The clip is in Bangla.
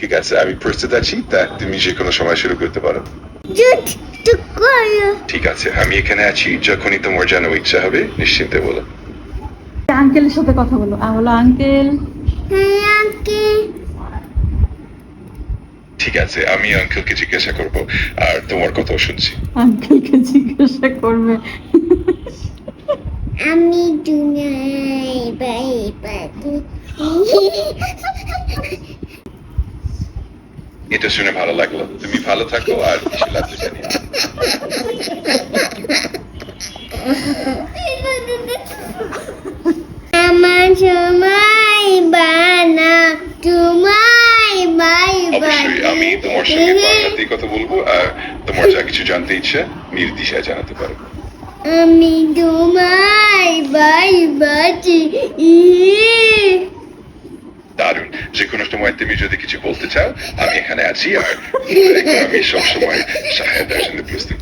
ঠিক আছে আমি প্রস্তুত আছি। তা তুমি যে কোনো সময় শুরু করতে পারো। ঠিক আছে আমি এখানে আছি। যখনই তোমার যেন ইচ্ছা হবে নিশ্চিন্তে বলো। আঙ্কেলের সাথে কথা বলো। আঙ্কেল। হ্যাঁ আঙ্কেল। ঠিক আছে আমি আঙ্কেলকে জিজ্ঞাসা করব। আর তোমার কথাও শুনছি। আঙ্কেলকে জিজ্ঞাসা করবে। আমি দুনিয়ায় বাই পাখি এটা শুনে ভালো লাগল। তুমি ভালো থাকো আর কিছু লাগলে জানিও আমার সময় বানা তোমায় বাই অবশ্যই আমি তোমার সঙ্গে কথা বলব আর তোমার যা কিছু জানতে ইচ্ছা নির্দিশায় জানাতে পারো। আমি তোমায় বাই বাজি সময় তুমি যদি কিছু বলতে চাও, আমি এখানে আছি আর আমি সবসময় সহায়তার জন্য প্রস্তুত